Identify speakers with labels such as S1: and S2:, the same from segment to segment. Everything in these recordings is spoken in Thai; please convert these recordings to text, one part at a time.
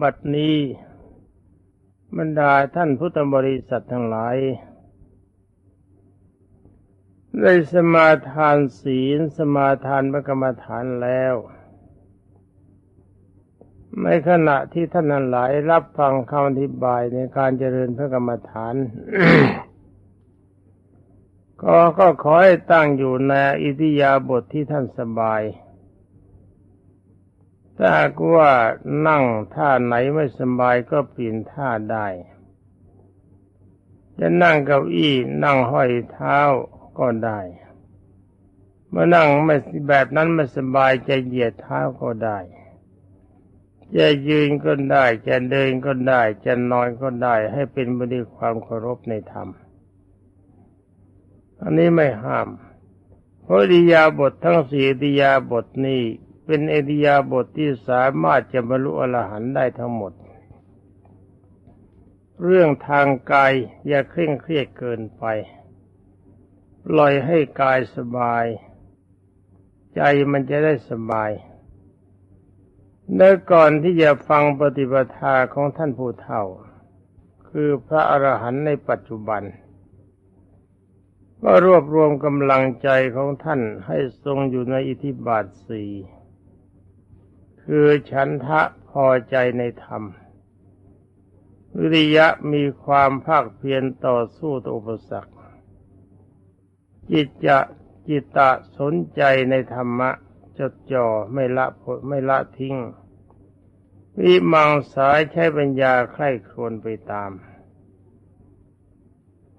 S1: บัดนี้บรรดาท่านพุทธบริษัททั้งหลาย ได้สมาทานศีลสมาทานพระกรรมฐานแล้วในขณะที่ท่านทั้งหลายรับฟังคำอธิบายในการเจริญพระกรรมฐาน ก็ก็ขอให้ตั้งอยู่ในอิทิยาบทที่ท่านสบาย ถ้ากว่านั่งท่าไหนไม่สบายก็เปลี่ยนท่าได้ จะนั่งเก้าอี้นั่งห้อยเท้าก็ได้ เมื่อนั่งไม่แบบนั้นไม่สบายจะเหยียดเท้าก็ได้ จะยืนก็ได้ จะเดินก็ได้ จะนอนก็ได้ ให้เป็นบริความเคารพในธรรม อันนี้ไม่ห้ามเพราะดิยาบททั้งสี่ดิยาบทนี้ เป็นเอดิยาบทที่สามารถจะบรรลุอรหันต์ได้ทั้งหมด เรื่องทางกายอย่าเคร่งเครียดเกินไปปล่อยให้กายสบาย ใจมันจะได้สบายเมื่อก่อนที่จะฟังปฏิปทาของท่านผู้เฒ่า คือพระอรหันต์ในปัจจุบัน ก็รวบรวมกำลังใจของท่านให้ทรงอยู่ในอิทธิบาทสี่ คือฉันทะพอใจในธรรม วิริยะมีความภาคเพียรต่อสู้ต่ออุปสรรค จิตจะจิตตะสนใจในธรรมะจดจ่อไม่ละไม่ละทิ้ง วิมังสายใช้ปัญญาใคร่ครวญไปตาม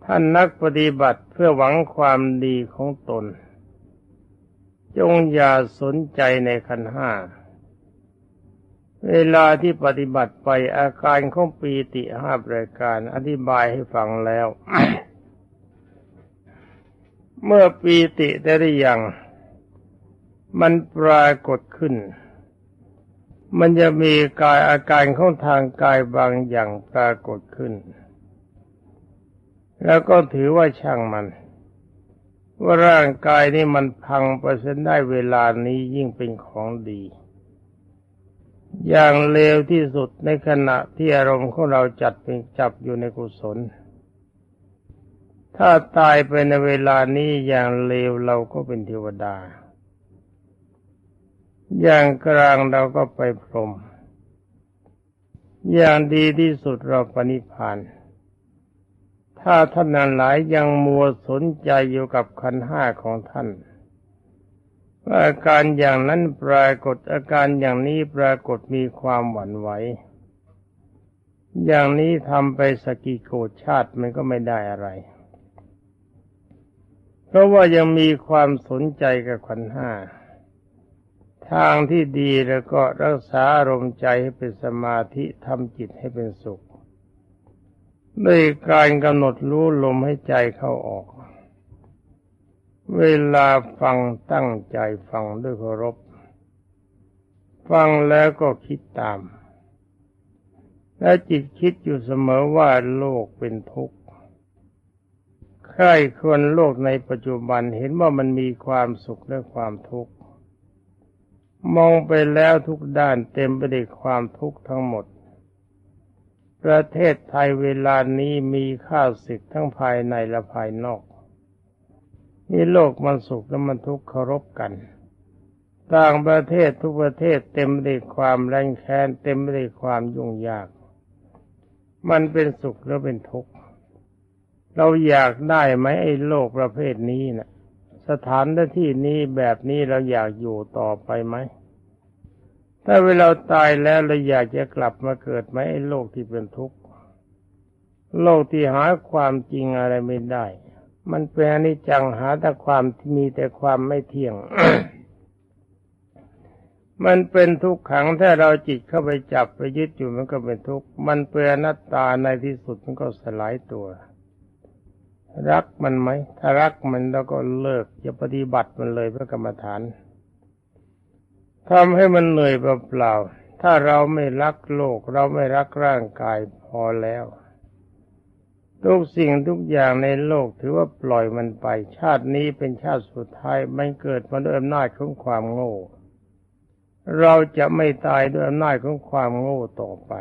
S1: ท่านนักปฏิบัติเพื่อหวังความดีของตน จงอย่าสนใจในขันห้า เวลาที่ปฏิบัติไปอาการของปีติห้าประการอธิบายให้ฟังแล้ว เมื่อปีติได้หรือยัง มันปรากฏขึ้น มันจะมีกายอาการของทางกายบางอย่างปรากฏขึ้น แล้วก็ถือว่าช่างมัน ว่าร่างกายนี้มันพังไปเส้นได้เวลานี้ยิ่งเป็นของดี อย่างเลวที่สุดในขณะที่อารมณ์ของเราจัดเป็นจับอยู่ในกุศล ถ้าตายไปในเวลานี้อย่างเลวเราก็เป็นเทวดา อย่างกลางเราก็ไปพรหมอย่างดีที่สุดเราปณิพานถ้าท่านนั้นหลายยังมัวสนใจอยู่กับขันห้าของท่าน อาการอย่างนั้นปรากฏอาการอย่างนี้ปรากฏมีความหวั่นไหว อย่างนี้ทำไปสกิโกชาติมันก็ไม่ได้อะไร เพราะว่ายังมีความสนใจกับขันห้า ทางที่ดีแล้วก็รักษาอารมณ์ใจให้เป็นสมาธิทำจิตให้เป็นสุขด้วยการกำหนดรู้ลมให้ใจเข้าออก เวลาฟังตั้งใจฟังด้วยเคารพ ฟังแล้วก็คิดตาม และจิตคิดอยู่เสมอว่าโลกเป็นทุกข์ใครควรโลกในปัจจุบันเห็นว่ามันมีความสุขและความทุกข์ มองไปแล้วทุกด้านเต็มไปด้วยความทุกข์ทั้งหมด ประเทศไทยเวลานี้มีข้าศึกทั้งภายในและภายนอก นี่โลกมันสุขและมันทุกข์เคารพกัน ต่างประเทศทุกประเทศเต็มไปด้วยความแรงแค้นเต็มไปด้วยความยุ่งยาก มันเป็นสุขแล้วเป็นทุกข์เราอยากได้ไหมไอ้โลกประเภทนี้นะ่ะ สถานที่นี้แบบนี้เราอยากอยู่ต่อไปไหมถ้าเวลาตายแล้วเราอยากจะกลับมาเกิดไหมไอ้โลกที่เป็นทุกข์โลกที่หาความจริงอะไรไม่ได้ มันเป็นอนิจจังหาแต่ความมีแต่ความไม่เที่ยง มันเป็นทุกขังถ้าเราจิตเข้าไปจับไปยึดอยู่มันก็เป็นทุกข์ มันเป็นอนัตตาในที่สุดมันก็สลายตัว รักมันไหม ถ้ารักมันแล้วก็เลิกจะปฏิบัติมันเลยพระกรรมฐานทำให้มันเหนื่อยเปล่าๆถ้าเราไม่รักโลก เราไม่รักร่างกายพอแล้ว ทุกสิ่งทุกอย่างในโลกถือว่าปล่อยมันไป ชาตินี้เป็นชาติสุดท้ายมันเกิดมาด้วยอำนาจของความโง่ เราจะไม่ตายด้วยอำนาจของความโง่ต่อไป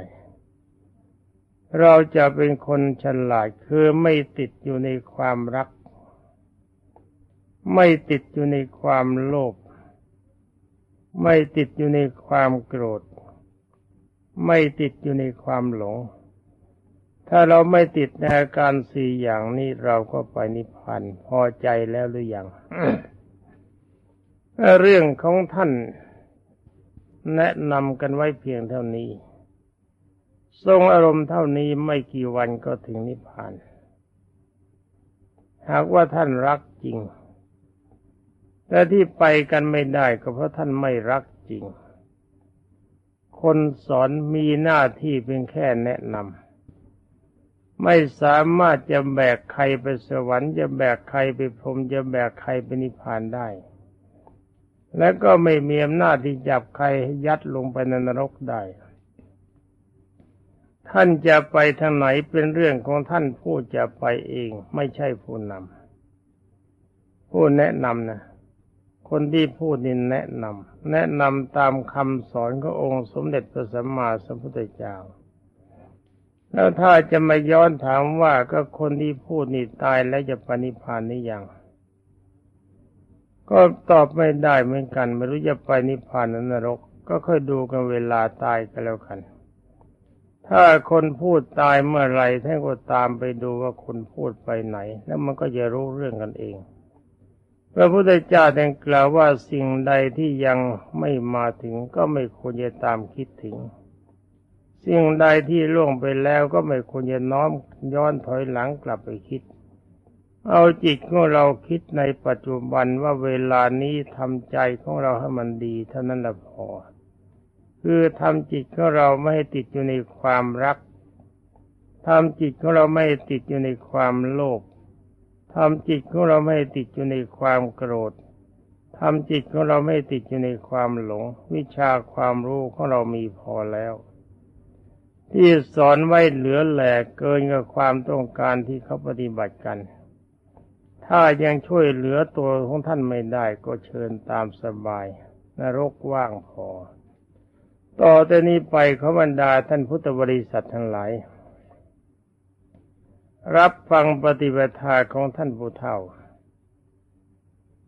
S1: เราจะเป็นคนฉลาดคือไม่ติดอยู่ในความรัก ไม่ติดอยู่ในความโลภไม่ติดอยู่ในความโกรธ ไม่ติดอยู่ในความหลง ถ้าเราไม่ติดในอาการสี่อย่างนี้เราก็ไปนิพพานพอใจแล้วหรือยังเรื่องของท่านแนะนำกันไว้เพียงเท่านี้ ทรงอารมณ์เท่านี้ไม่กี่วันก็ถึงนิพพาน หากว่าท่านรักจริง แต่ที่ไปกันไม่ได้ก็เพราะท่านไม่รักจริง คนสอนมีหน้าที่เพียงแค่แนะนำ ไม่สามารถจะแบกใครไปสวรรค์จะแบกใครไปพรมจะแบกใครไปนิพพานได้ และก็ไม่มีอำนาจที่จับใครยัดลงไปในนรกได้ ท่านจะไปทางไหนเป็นเรื่องของท่านผู้จะไปเอง ไม่ใช่ผู้นำผู้แนะนำนะคนที่พูดนี่แนะนำแนะนำตามคำสอนขององค์สมเด็จพระสัมมาสัมพุทธเจ้า แล้วถ้าจะมาย้อนถามว่าก็คนที่พูดนี่ตายแล้วจะปณิพานนี่ยัง ก็ตอบไม่ได้เหมือนกัน ไม่รู้จะไปนิพพานนรก ก็ค่อยดูกันเวลาตายกันแล้วกัน ถ้าคนพูดตายเมื่อไรท่านก็ตามไปดูว่าคนพูดไปไหน แล้วมันก็จะรู้เรื่องกันเองพระพุทธเจ้าแต่กล่าวว่าสิ่งใดที่ยังไม่มาถึงก็ไม่ควรจะตามคิดถึง สิ่งใดที่ล่วงไปแล้วก็ไม่ควรจะน้อมย้อนถอยหลังกลับไปคิด เอาจิตของเราคิดในปัจจุบันว่าเวลานี้ทำใจของเราให้มันดีเท่านั้นละพอ คือทำจิตของเราไม่ให้ติดอยู่ในความรักทำจิตของเราไม่ติดอยู่ในความโลภทำจิตของเราไม่ติดอยู่ในความโกรธทำจิตของเราไม่ติดอยู่ในความหลง วิชาความรู้ของเรามีพอแล้ว ที่สอนไว้เหลือแหลกเกินกับความต้องการที่เขาปฏิบัติกัน ถ้ายังช่วยเหลือตัวของท่านไม่ได้ก็เชิญตามสบาย นรกว่างพอ ต่อแต่นี้ไปขบรรดาท่านพุทธบริษัททั้งหลาย รับฟังปฏิบัติของท่านผู้เฒ่า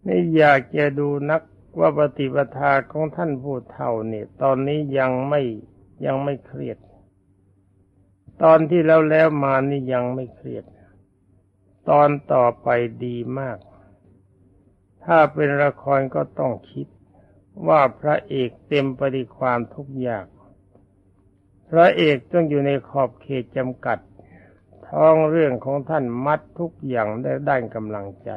S1: นี่อยากจะดูนักว่าปฏิบัติของท่านผู้เฒ่าเนี่ยตอนนี้ยังไม่ยังไม่เครียด ตอนที่แล้วแล้วมานี่ยังไม่เครียด ตอนต่อไปดีมาก ถ้าเป็นละครก็ต้องคิด ว่าพระเอกเต็มไปด้วยความทุกข์ยาก พระเอกต้องอยู่ในขอบเขตจำกัด ท้องเรื่องของท่านมัดทุกอย่างได้ด้านกำลังใจ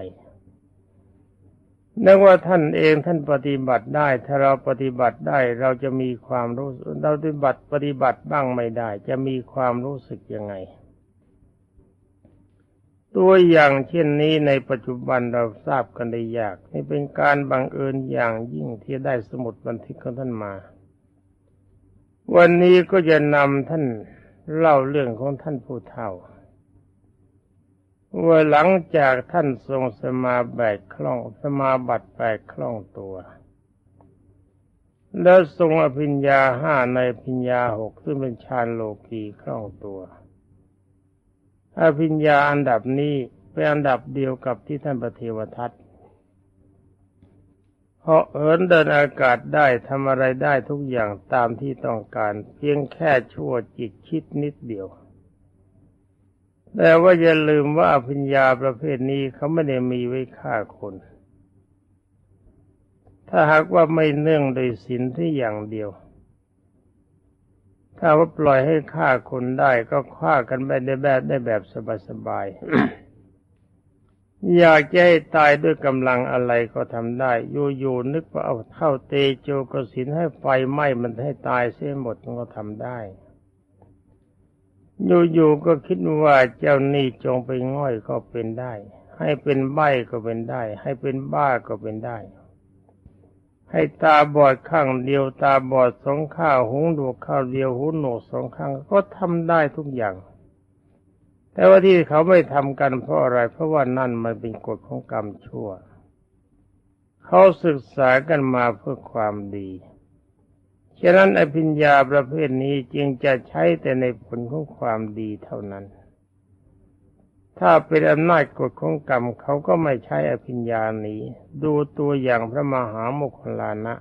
S1: นึกว่าท่านเองท่านปฏิบัติได้ ถ้าเราปฏิบัติได้ เราจะมีความรู้เราปฏิบัติปฏิบัติบ้างไม่ได้ จะมีความรู้สึกยังไง ตัวอย่างเช่นนี้ในปัจจุบันเราทราบกันได้ยาก นี่เป็นการบังเอิญอย่างยิ่งที่ได้สมุดบันทึกของท่านมา วันนี้ก็จะนำท่านเล่าเรื่องของท่านผู้เฒ่า ว่าหลังจากท่านทรงสมาแบกคล่องสมาบัติแบกคล่องตัว แล้วทรงอภิญญาห้าในภิญญาหกซึ่งเป็นฌานโลกีคล่องตัวอภิญญาอันดับนี้เป็นอันดับเดียวกับที่ท่านพระเทวทัตเพราะเอินเดินอากาศได้ทำอะไรได้ทุกอย่างตามที่ต้องการ เพียงแค่ชั่วจิตคิดนิดเดียว แต่ว่าอย่าลืมว่าอภิญญาประเภทนี้เขาไม่ได้มีไว้ฆ่าคน ถ้าหากว่าไม่เนื่องโดยศีลที่อย่างเดียว ถ้าว่าปล่อยให้ฆ่าคนได้ก็ฆ่ากันไปได้แบบได้แบบสบายๆ อยากจะให้ตายด้วยกำลังอะไรก็ทำได้อยู่ๆนึกว่าเอาเท่าเตโจกสินให้ไฟไหม้มันให้ตายเสียหมดมันก็ทำได้ อยู่ๆก็คิดว่าเจ้านี่จงไปง่อยก็เป็นได้ ให้เป็นใบก็เป็นได้ ให้เป็นบ้าก็เป็นได้ ให้ตาบอดข้างเดียวตาบอดสองข้างหูหนวกข้างเดียวหูหนวกสองข้างก็ทำได้ทุกอย่าง แต่ว่าที่เขาไม่ทำกันเพราะอะไร เพราะว่านั่นมันเป็นกฎของกรรมชั่ว เขาศึกษากันมาเพื่อความดี ฉะนั้นอภิญญาประเภทนี้จึงจะใช้แต่ในผลของความดีเท่านั้น ถ้าเป็นอำนาจกฎของกรรมเขาก็ไม่ใช้อภิญญานี้ ดูตัวอย่างพระมหาโมคคลานะ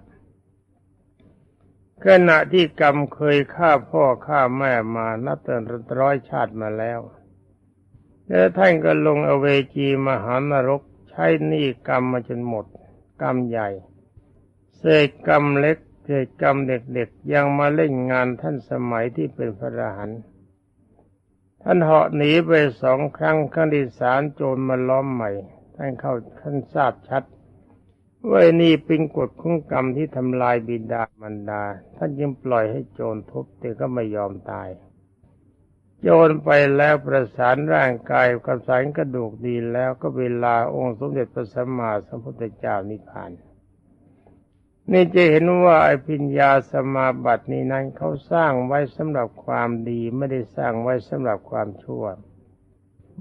S1: ขณะที่กรรมเคยฆ่าพ่อฆ่าแม่มานับแต่ร้อยชาติมาแล้วแล้วท่านก็ลงอเวจีมหานรกใช้หนี้กรรมมาจนหมด กรรมใหญ่ เศษกรรมเล็ก เศษกรรมเด็กๆยังมาเล่นงานท่านสมัยที่เป็นพระอรหันต์ท่านเหาะหนีไปสองครั้งครั้งที่สามโจรมาล้อมใหม่ ท่านเข้าท่านทราบชัดว่านี่เป็นกฎของกรรมที่ทำลายบิดามารดา ท่านยังปล่อยให้โจรทุบแต่ก็ไม่ยอมตาย โจรไปแล้วประสานร่างกายกับสารกระดูกดีแล้วก็เวลาองค์สมเด็จพระสัมมาสัมพุทธเจ้านิพพาน นี่จะเห็นว่าไอ้พิญญาสมาบัตินี้นั้นเขาสร้างไว้สำหรับความดีไม่ได้สร้างไว้สำหรับความชั่ว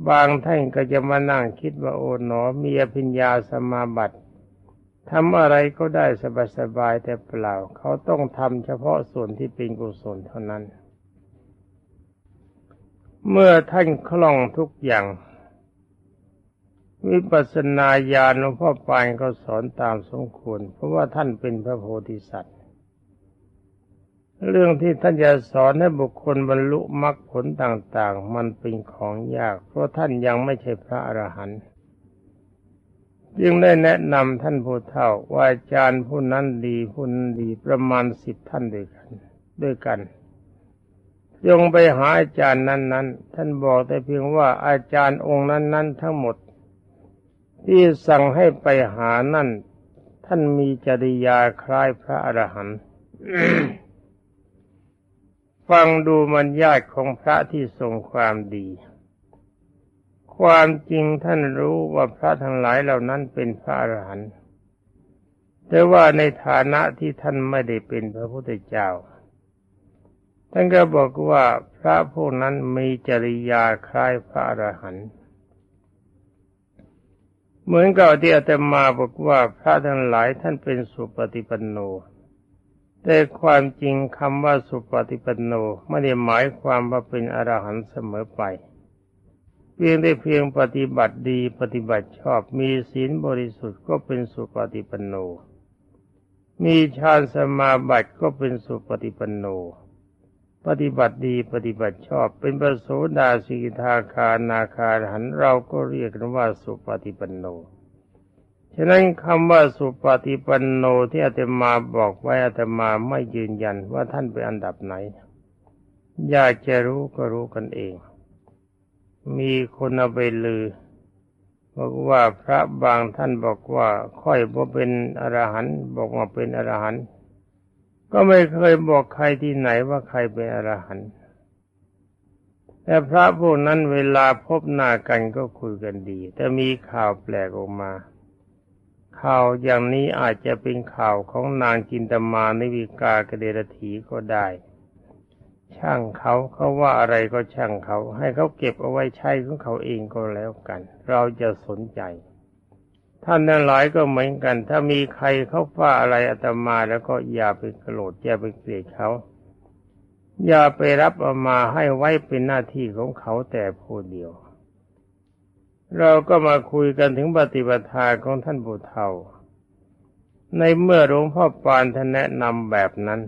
S1: บางท่านก็จะมานั่งคิดว่าโอ๋หนอมีอภิญญาสมาบัติทำอะไรก็ได้สบายๆแต่เปล่า เขาต้องทำเฉพาะส่วนที่เป็นกุศลเท่านั้น เมื่อท่านคล่องทุกอย่าง วิปัสสนาญาณหลวงพ่อปานก็สอนตามสมควร เพราะว่าท่านเป็นพระโพธิสัตว์ เรื่องที่ท่านจะสอนให้บุคคลบรรลุมรรคผลต่างๆ มันเป็นของยาก เพราะท่านยังไม่ใช่พระอรหันต์จึงได้แนะนำท่านผู้เฒ่าว่าอาจารย์ผู้นั้นดีผู้นั้นดีประมาณสิบท่านด้วยกัน ด้วยกันจงไปหาอาจารย์นั้น ๆ ท่านบอกแต่เพียงว่าอาจารย์องค์นั้น ๆ ทั้งหมด ที่สั่งให้ไปหานั่น ท่านมีจริยาคล้ายพระอรหันต์ฟังดูมันญาติของพระที่ทรงความดี ความจริงท่านรู้ว่าพระทั้งหลายเหล่านั้นเป็นพระอรหันต์แต่ว่าในฐานะที่ท่านไม่ได้เป็นพระพุทธเจ้า ท่านก็บอกว่าพระพวกนั้นมีจริยาคล้ายพระอรหันต์ เหมือนกับที่อาตมาบอกว่าพระทั้งหลายท่านเป็นสุปฏิปันโน แต่ความจริงคำว่าสุปฏิปันโนไม่ได้หมายความว่าเป็นอรหันต์เสมอไป เพียงได้เพียงปฏิบัติดีปฏิบัติชอบมีศีลบริสุทธิ์ก็เป็นสุปฏิปันโน มีฌานสมาบัติก็เป็นสุปฏิปันโน ปฏิบัติดีปฏิบัติชอบ เป็นประโสดาสีทาคานาคาหันเราก็เรียกกันว่าสุปฏิปันโน ฉะนั้นคำว่าสุปฏิปันโนที่อาตมาบอกไว้อาตมาไม่ยืนยันว่าท่านเป็นอันดับไหน อยากจะรู้ก็รู้กันเอง มีคนเอาไปลือบอกว่าพระบางท่านบอกว่าค่อยว่าเป็นอรหันต์บอกว่าเป็นอรหันต์ ก็ไม่เคยบอกใครที่ไหนว่าใครเป็นอรหันต์แต่พระพวกนั้นเวลาพบหน้ากันก็คุยกันดี แต่มีข่าวแปลกออกมา ข่าวอย่างนี้อาจจะเป็นข่าวของนางจินตมาในวิกากเดรถีก็ได้ ช่างเขาเขาว่าอะไรก็ช่างเขา ให้เขาเก็บเอาไว้ใช้ของเขาเองก็แล้วกัน เราจะสนใจ ท่านนั้นหลายก็เหมือนกัน ถ้ามีใครเขาว่าอะไรอาตมาแล้วก็อย่าไปโกรธอย่าไปเกลียดเขาอย่าไปรับเอามาให้ไว้เป็นหน้าที่ของเขาแต่ผู้เดียว เราก็มาคุยกันถึงปฏิปทาของท่านผู้เฒ่าในเมื่อหลวงพ่อปานท่านแนะนำแบบนั้น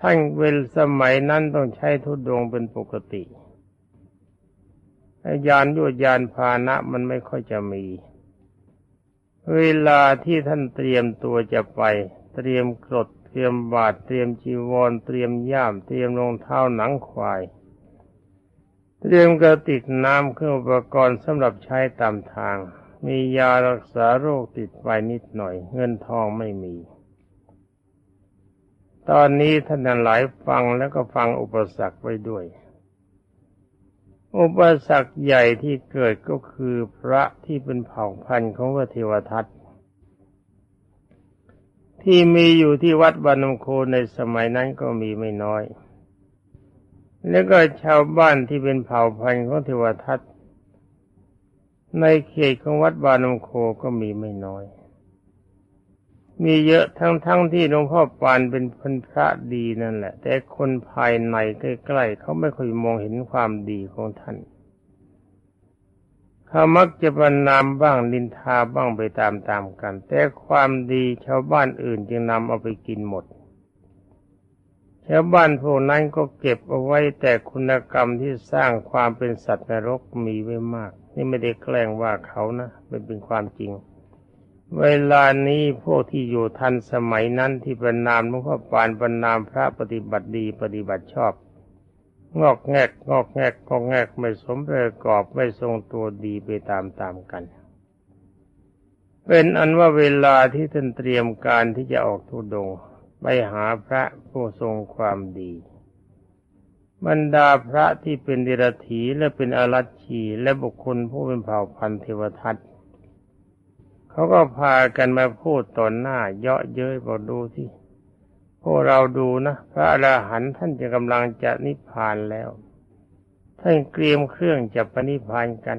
S1: ท่านเวลสมัยนั้นต้องใช้ทุดงเป็นปกติ ยานยวดยานพาหนะมันไม่ค่อยจะมี เวลาที่ท่านเตรียมตัวจะไป เตรียมกรดเตรียมบาตรเตรียมจีวร เตรียมย่าม เตรียมรองเท้าหนังควาย เตรียมกระติกน้ำเครื่องอุปกรณ์สำหรับใช้ตามทาง มียารักษาโรคติดไปนิดหน่อย เงินทองไม่มีตอนนี้ท่านหลายฟังแล้วก็ฟังอุปสรรคไว้ด้วย อุปสรรคใหญ่ที่เกิดก็คือพระที่เป็นเผ่าพันธุ์ของพระเทวทัตที่มีอยู่ที่วัดบานมโคในสมัยนั้นก็มีไม่น้อย แล้วก็ชาวบ้านที่เป็นเผ่าพันธุ์ของเทวทัตในเขตของวัดบานมโคก็มีไม่น้อย มีเยอะทั้งทั้งที่หลวงพ่อปานเป็นคนพระดีนั่นแหละ แต่คนภายในใกล้ๆเขาไม่ค่อยมองเห็นความดีของท่านเขามักจะบรรนามบ้างนินทาบ้างไปตามๆกัน แต่ความดีชาวบ้านอื่นจึงนำเอาไปกินหมดชาวบ้านพวกนั้นก็เก็บเอาไว้แต่คุณกรรมที่สร้างความเป็นสัตว์นรกมีไว้มาก นี่ไม่ได้แกล้งว่าเขานะมันเป็นความจริง เวลานี้พวกที่อยู่ทันสมัยนั้นที่ประนามหลวงพ่อปานประนามพระปฏิบัติดีปฏิบัติชอบ งอกแงกงอกแงกงอกแงกไม่สมประกอบไม่ทรงตัวดีไปตามตามกัน เป็นอันว่าเวลาที่ท่านเตรียมการที่จะออกทุดงไปหาพระผู้ทรงความดี บรรดาพระที่เป็นเดรัจฉีและเป็นอารัชชีและบุคคลผู้เป็นเผ่าพันธุ์เทวทัต เขาก็พากันมาพูดต่อหน้า เยาะเย้ยบอกดูที่พวกเราดูนะพระอรหันต์ท่านจะกำลังจะนิพพานแล้ว ท่านเตรียมเครื่องจะปนิพพานกัน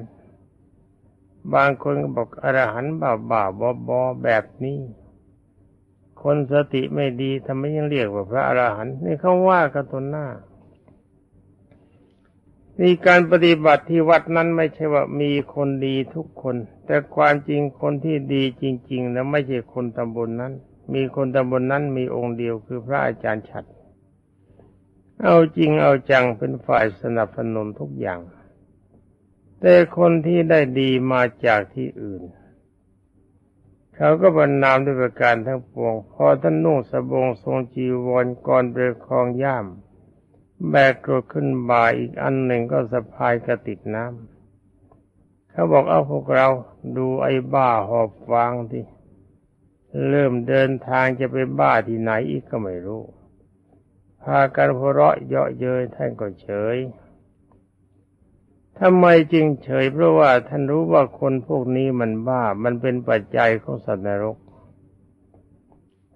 S1: บางคนก็บอกอรหันต์บ่าบ่าบอบอแบบนี้ คนสติไม่ดีทำไมยังเรียกว่าพระอรหันต์นี่เขาว่ากันตนหน้านี่การปฏิบัติที่วัดนั้นไม่ใช่ว่ามีคนดีทุกคน แต่ความจริงคนที่ดีจริงๆแล้วไม่ใช่คนตำบลนนั้น มีคนตำบลนนั้นมีองค์เดียวคือพระอาจารย์ฉัด เอาจริงเอาจังเป็นฝ่ายสนับสนุนทุกอย่าง แต่คนที่ได้ดีมาจากที่อื่น เขาก็บรรนามด้วยประการทั้งปวง พอท่านนุ่งสบงทรงจีวรก่อนเปคองย่าม แบกกรดขึ้นบ่าอีกอันหนึ่งก็สะพายกระติดน้ำ เขาบอกเอาพวกเราดูไอ้บ้าหอบฟางที่เริ่มเดินทางจะไปบ้าที่ไหนอีกก็ไม่รู้ พากันหัวเราะเยาะเย้ยท่านก็เฉยทำไมจึงเฉยเพราะว่าท่านรู้ว่าคนพวกนี้มันบ้า มันเป็นปัจจัยของสัตว์นรก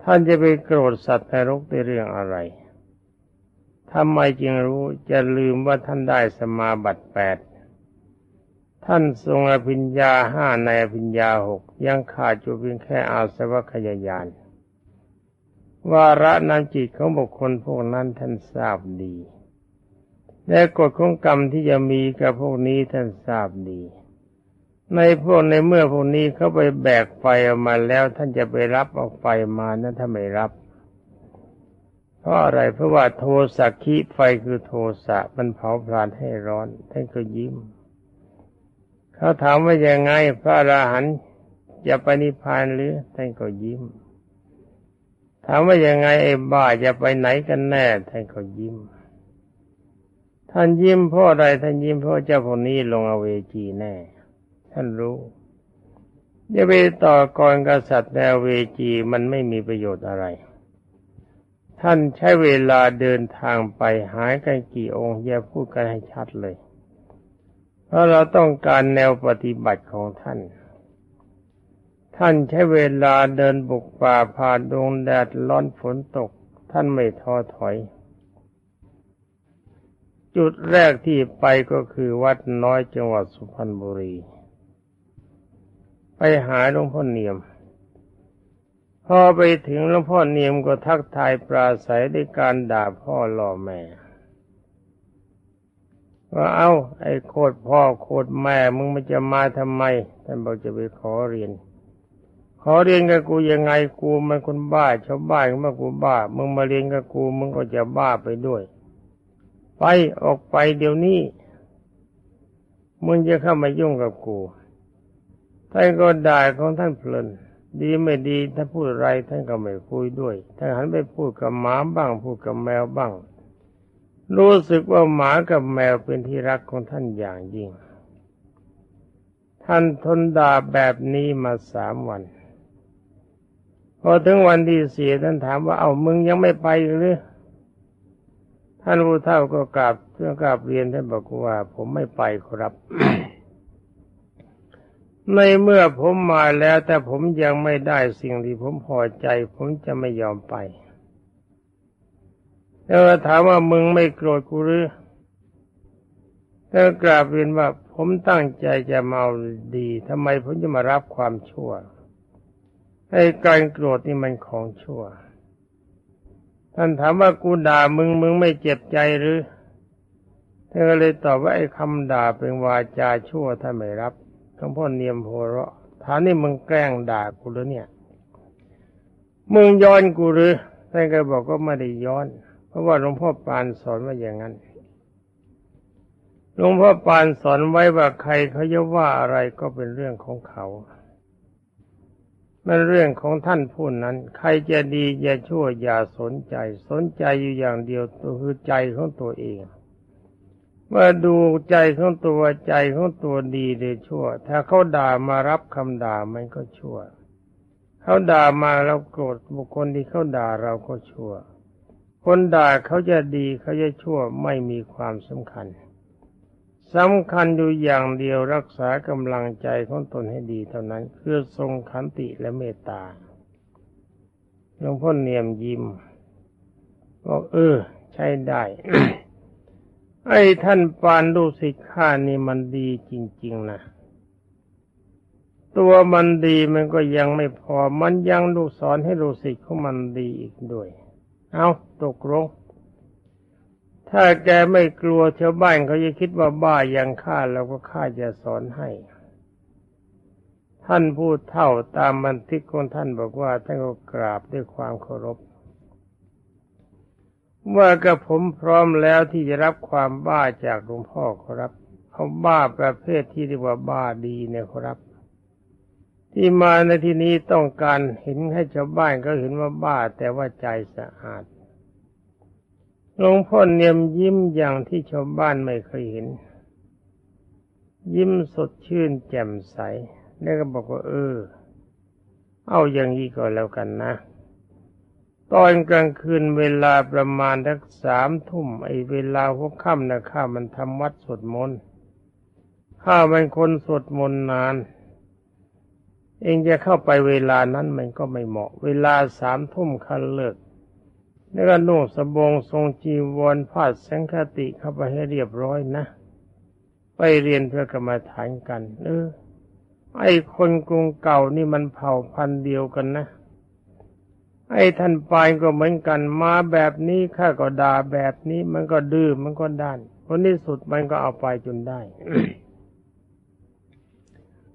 S1: ท่านจะไปโกรธสัตว์นรกในเรื่องอะไรทำไมจึงรู้จะลืมว่าท่านได้สมาบัติแปด ท่านทรงอภิญญาห้าในอภิญญาหกยังขาดอยู่เพียงแค่อาสวะขยายานวาระน้ำจิตของบุคคลพวกนั้นท่านทราบดี และกฎของกรรมที่จะมีกับพวกนี้ท่านทราบดี ในพวกในเมื่อพวกนี้เขาไปแบกไฟออกมาแล้วท่านจะไปรับเอาไฟมานั้นถ้าไม่รับเพราะอะไรเพราะว่าโทสักขีไฟคือโทสะมันเผาพลานให้ร้อน ท่านก็ยิ้ม เขาถามว่ายังไง พระอราหันต์จะไปนิพพานหรือท่านก็ยิ้ม ถามว่ายังไงไอ้บ้าจะไปไหนกันแน่ท่านก็ยิ้ม ท่านยิ้มเพราะอะไรท่านยิ้มเพราะเจ้าพวกนี้ลงอเวจีแน่ ท่านรู้จะไปต่อกรกษัตริย์ในอเวจีมันไม่มีประโยชน์อะไร ท่านใช้เวลาเดินทางไปหายกันกี่องค์อย่าพูดกันให้ชัดเลย เพราะเราต้องการแนวปฏิบัติของท่าน ท่านใช้เวลาเดินบุกป่าผ่านดวงแดดร้อนฝนตก ท่านไม่ท้อถอย จุดแรกที่ไปก็คือวัดน้อยจังหวัดสุพรรณบุรี ไปหาหลวงพ่อเนียมพอไปถึงหลวงพ่อเนียมก็ทักทายปราศัยด้วยการด่าพ่อล่อแม่ ว่าเอาไอ้โคตรพ่อโคตรแม่มึงมันจะมาทำไมท่านบอกจะไปขอเรียน ขอเรียนกับกูยังไงกูมันคนบ้าชาวบ้านมากูบ้า มึงมาเรียนกับกูมึงก็จะบ้าไปด้วย ไปออกไปเดี๋ยวนี้มึงจะเข้ามายุ่งกับกูท่านก็ด่าของท่านเพลิน ดีไม่ดีถ้าพูดอะไรท่านก็ไม่คุยด้วยท่านหันไปพูดกับหมาบ้าง พูดกับแมวบ้าง รู้สึกว่าหมากับแมวเป็นที่รักของท่านอย่างยิ่ง ท่านทนด่าแบบนี้มาสามวัน พอถึงวันที่สี่ท่านถามว่าเอามึงยังไม่ไปหรือท่านผู้เฒ่าก็กราบเพื่อกราบเรียนท่านบอกว่า ผมไม่ไปครับ ในเมื่อผมมาแล้ว แต่ผมยังไม่ได้สิ่งที่ผมพอใจ ผมจะไม่ยอมไป แล้วถามว่ามึงไม่โกรธกูหรือแล้วกราบเรียนว่าผมตั้งใจจะเมาดีทำไมผมจะมารับความชั่วไอ้การโกรธนี่มันของชั่ว ท่านถามว่ากูด่ามึงมึงไม่เจ็บใจหรือเธอเลยตอบว่าไอ้คำด่าเป็นวาจาชั่วท่าไม่รับหลวงพ่อเนียมโพเราะถามนี่มึงแกล้งด่ากูหรือเนี่ย มึงย้อนกูหรือท่านก็บอกว่าไม่ได้ย้อน เพราะว่าหลวงพ่อปานสอนว่าอย่างนั้นหลวงพ่อปานสอนไว้ว่าใครเขาจะว่าอะไรก็เป็นเรื่องของเขา มันเรื่องของท่านผู้นั้น ใครจะดีจะชั่วอย่าสนใจ สนใจอยู่อย่างเดียวตัวคือใจของตัวเองเมื่อดูใจของตัวใจของตัวดีหรือชั่ว ถ้าเขาด่ามารับคำด่ามันก็ชั่ว เขาด่ามาเราโกรธบุคคลที่เขาด่าเราก็ชั่ว คนด่าเขาจะดีเขาจะชั่วไม่มีความสำคัญสำคัญอยู่อย่างเดียวรักษากำลังใจของตนให้ดีเท่านั้น คือทรงขันติและเมตตาหลวงพ่อเนียมยิ้มบอกเออ ใช้ได้ ไอ้ท่านปานดูสิข้านี่มันดีจริง ๆ นะตัวมันดีมันก็ยังไม่พอ มันยังดูสอนให้รู้สิของมันดีอีกด้วย เอาตกลงถ้าแกไม่กลัวชาวบ้านเขาจะคิดว่าบ้าอย่างข้าเราก็ข้าจะสอนให้ ท่านพูดเท่าตามบันทึกของท่านบอกว่าท่านก็กราบด้วยความเคารพว่ากับผมพร้อมแล้วที่จะรับความบ้าจากหลวงพ่อครับเขาบ้าประเภทที่เรียกว่าบ้าดีเนี่ยครับ ที่มาในที่นี้ต้องการเห็นให้ชาวบ้านก็เห็นว่าบ้าแต่ว่าใจสะอาดหลวงพ่อเนียมยิ้มอย่างที่ชาวบ้านไม่เคยเห็น ยิ้มสดชื่นแจ่มใส แล้วก็บอกว่าเออ เอาอย่างนี้ก็แล้วกันนะ ตอนกลางคืนเวลาประมาณทักสามทุ่มไอ้เวลาหัวค่ำนะข้ามันทำวัดสวดมนต์ข้าเป็นคนสวดมนต์นาน เองจะเข้าไปเวลานั้นมันก็ไม่เหมาะ เวลาสามทุ่มคันเลิกแล้วก็นุ่งสบงทรงจีวรผ้าสังคติเข้าไปให้เรียบร้อยนะ ไปเรียนเพื่อกรรมาฐานกันเออไอ้คนกรุงเก่านี่มันเผ่าพันธุ์เดียวกันนะ ไอ้ท่านปายก็เหมือนกันมาแบบนี้ข้าก็ด่าแบบนี้มันก็ดื้อมันก็ด้านผลที่สุดมันก็เอาไปจนได้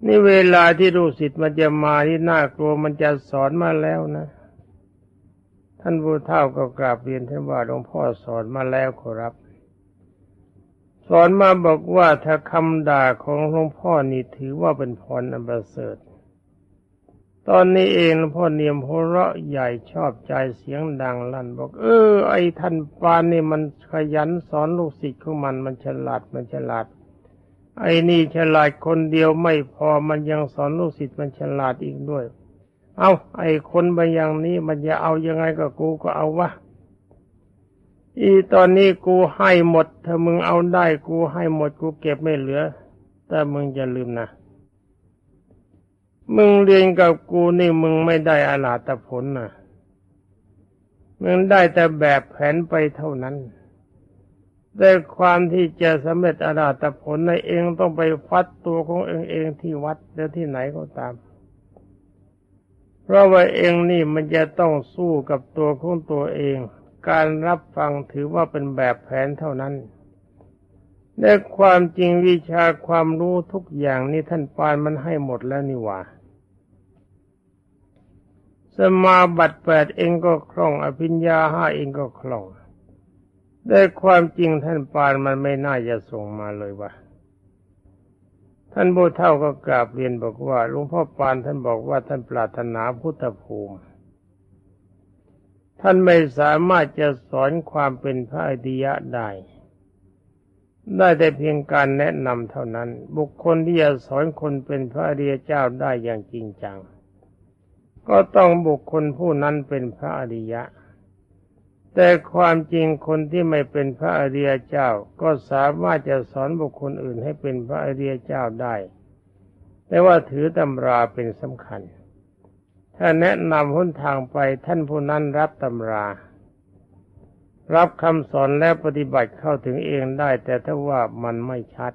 S1: นี่เวลาที่รู้สิทธิ์มันจะมาที่น่ากลัวมันจะสอนมาแล้วนะ ท่านผู้เฒ่าก็กราบเรียนท่านว่าหลวงพ่อสอนมาแล้วขอรับ สอนมาบอกว่าถ้าคำด่าของหลวงพ่อนี่ถือว่าเป็นพรอันประเสริฐตอนนี้เองหลวงพ่อเนียมหัวเราะใหญ่ชอบใจเสียงดังลั่น บอก เออ ไอ้ท่านปานนี่มันขยันสอนลูกศิษย์ของมันมันฉลาดมันฉลาด ไอ้นี่ฉลาดคนเดียวไม่พอมันยังสอนลูกศิษย์มันฉลาดอีกด้วย เอาไอ้คนบางอย่างนี้มันจะเอายังไงก็กูก็เอาวะอีตอนนี้กูให้หมด ถ้ามึงเอาได้กูให้หมดกูเก็บไม่เหลือ แต่มึงจะลืมนะมึงเรียนกับกูนี่มึงไม่ได้อาลาตผลนะมึงได้แต่แบบแผนไปเท่านั้น แต่ความที่จะสำเร็จอาลาตผลในเองต้องไปฟัดตัวของเองเองที่วัดหรือที่ไหนก็ตาม เพราะว่าเองนี่มันจะต้องสู้กับตัวของตัวเอง การรับฟังถือว่าเป็นแบบแผนเท่านั้นในความจริงวิชาความรู้ทุกอย่างนี่ท่านปานมันให้หมดแล้วนี่หว่า สมาบัติแปดเองก็คล่อง อภิญญาห้าเองก็คล่อง ได้ความจริงท่านปานมันไม่น่าจะส่งมาเลยวะท่านโบเท่าก็กราบเรียนบอกว่าหลวงพ่อปานท่านบอกว่าท่านปรารถนาพุทธภูมิ ท่านไม่สามารถจะสอนความเป็นพระอริยะได้ ได้แต่เพียงการแนะนำเท่านั้น บุคคลที่จะสอนคนเป็นพระอริยเจ้าได้อย่างจริงจัง ก็ต้องบุคคลผู้นั้นเป็นพระอริยะ แต่ความจริงคนที่ไม่เป็นพระอริยเจ้าก็สามารถจะสอนบุคคลอื่นให้เป็นพระอริยเจ้าได้ แต่ว่าถือตำราเป็นสำคัญ ถ้าแนะนำหนทางไปท่านผู้นั้นรับตำรา รับคำสอนและปฏิบัติเข้าถึงเองได้ แต่ถ้าว่ามันไม่ชัด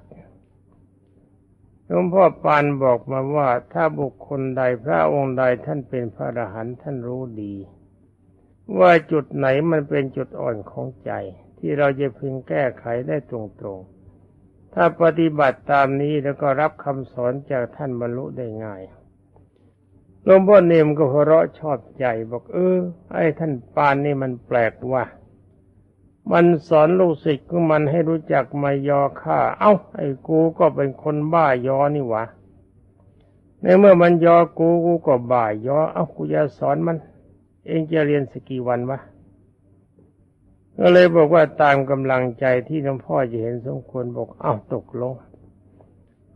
S1: หลวงพ่อปานบอกมาว่าถ้าบุคคลใดพระองค์ใดท่านเป็นพระอรหันต์ท่านรู้ดี ว่าจุดไหนมันเป็นจุดอ่อนของใจ ที่เราจะพึงแก้ไขได้ตรงๆ ถ้าปฏิบัติตามนี้แล้วก็รับคำสอนจากท่านบรรลุได้ง่ายหลวงพ่อเนมก็หัวเราะชอบใจบอกเออ ไอ้ท่านปานนี่มันแปลกว่ะมันสอนลูกศิษย์ของมันให้รู้จักมายอข้าเอ้า ไอ้กูก็เป็นคนบ้ายอนี่วะในเมื่อมันยอกูกูก็บ้ายอ เอ้ากูจะสอนมัน เองจะเรียนสกี่วันวะก็เลยบอกว่าตามกำลังใจที่หลวงพ่อจะเห็นสมควรบอกเอ้าตกลง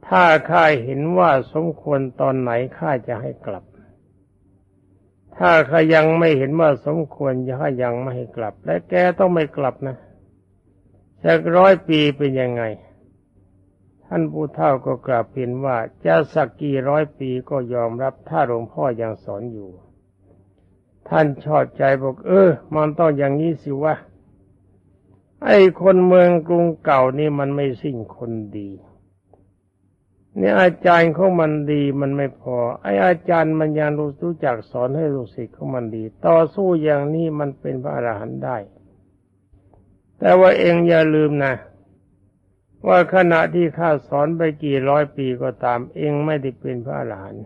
S1: ถ้าข้าเห็นว่าสมควรตอนไหนข้าจะให้กลับ ถ้าเขายังไม่เห็นว่าสมควรยังยังไม่ให้กลับ และแกต้องไม่กลับนะสักร้อยปีเป็นยังไง ท่านผู้เฒ่าก็กราบเพียนว่าจะสักกี่ร้อยปีก็ยอมรับถ้าหลวงพ่อยังสอนอยู่ ท่านชอบใจบอก เออ มันต้องอย่างนี้สิวะไอ้คนเมืองกรุงเก่านี่มันไม่สิ้นคนดีเนี่ยอาจารย์ของมันดีมันไม่พอ ไอ้อาจารย์มันยังรู้รู้จักสอนให้ลูกศิษย์ของมันดี ต่อสู้อย่างนี้มันเป็นพระอรหันต์ได้ แต่ว่าเองอย่าลืมนะ ว่าขณะที่ข้าสอนไปกี่ร้อยปีก็ตาม เองไม่ได้เป็นพระอรหันต์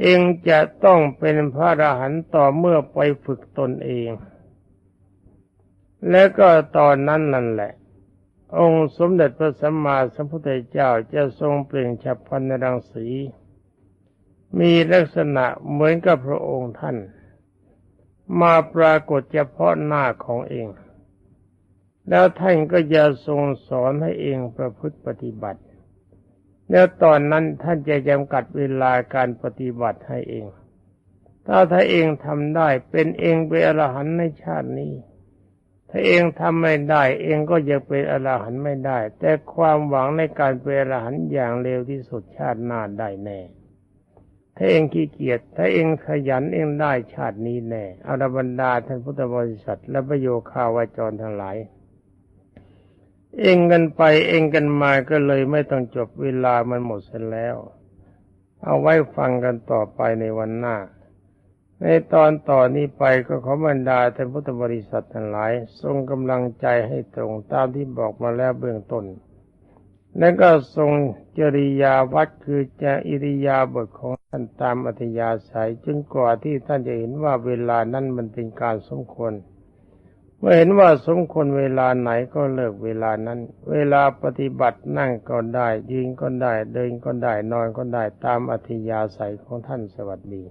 S1: เองจะต้องเป็นพระอรหันต์ต่อเมื่อไปฝึกตนเอง และก็ตอนนั้นนั่นแหละ องค์สมเด็จพระสัมมาสัมพุทธเจ้าจะทรงเปล่งฉับพันในรังสี มีลักษณะเหมือนกับพระองค์ท่าน มาปรากฏเฉพาะหน้าของเอง แล้วท่านก็จะทรงสอนให้เองประพฤติปฏิบัติ แล้วตอนนั้นท่านจะจำกัดเวลาการปฏิบัติให้เอง ถ้าถ้าเองทำได้เป็นเองเป็นอรหันต์ในชาตินี้ ถ้าเองทำไม่ได้ เองก็จะเป็นอรหันต์ไม่ได้ แต่ความหวังในการเป็นอรหันต์อย่างเร็วที่สุดชาติหน้าได้แน่ถ้าเองขี้เกียจถ้าเองขยันเองได้ชาตินี้แน่อรบรรดาท่านพุทธบริษัทและประโยคาวาจรทั้งหลาย เองกันไปเองกันมาก็เลยไม่ต้องจบเวลามันหมดเสียแล้ว เอาไว้ฟังกันต่อไปในวันหน้า ในตอนต่อนนี้ไปก็ขอบรรดาท่านพุทธบริษัททั้งหลาย ทรงกำลังใจให้ตรงตามที่บอกมาแล้วเบื้องต้น และก็ทรงจริยาวัดคือจะอิริยาบถของท่านตามอัธยาศัยจนกว่าที่ท่านจะเห็นว่าเวลานั้นมันเป็นการสมควร เมื่อเห็นว่าสมควรเวลาไหนก็เลิกเวลานั้น เวลาปฏิบัตินั่งก็ได้ยืนก็ได้เดินก็ได้นอนก็ได้ตามอัธยาศัยของท่านสวัสดี